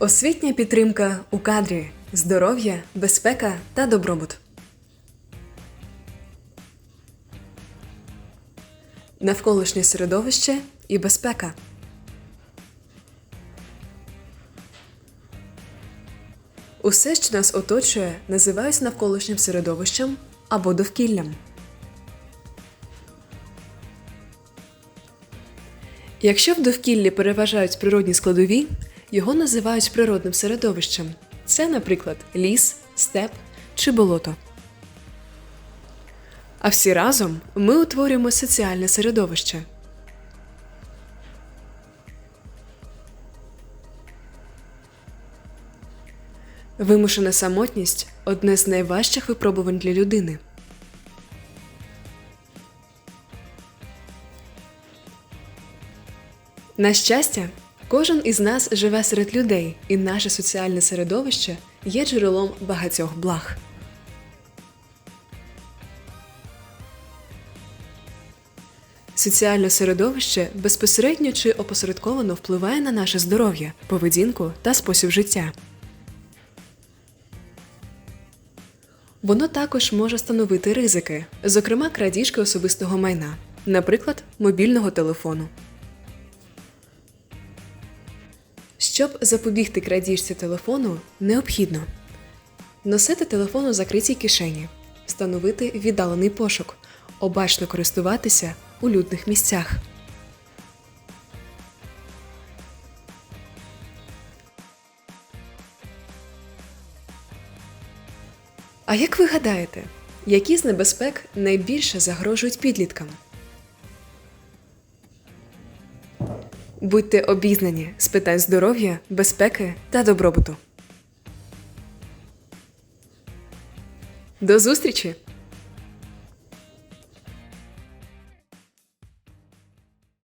Освітня підтримка у кадрі, здоров'я, безпека та добробут. Навколишнє середовище і безпека. Усе, що нас оточує, називають навколишнім середовищем або довкіллям. Якщо в довкіллі переважають природні складові, його називають природним середовищем. Це, наприклад, ліс, степ чи болото. А всі разом ми утворюємо соціальне середовище. Вимушена самотність одне з найважчих випробувань для людини. На щастя, кожен із нас живе серед людей, і наше соціальне середовище є джерелом багатьох благ. Соціальне середовище безпосередньо чи опосередковано впливає на наше здоров'я, поведінку та спосіб життя. Воно також може становити ризики, зокрема крадіжки особистого майна, наприклад, мобільного телефону. Щоб запобігти крадіжці телефону, необхідно носити телефон у закритій кишені, встановити віддалений пошук, обачно користуватися у людних місцях. А як ви гадаєте, які з небезпек найбільше загрожують підліткам? Будьте обізнані з питань здоров'я, безпеки та добробуту. До зустрічі!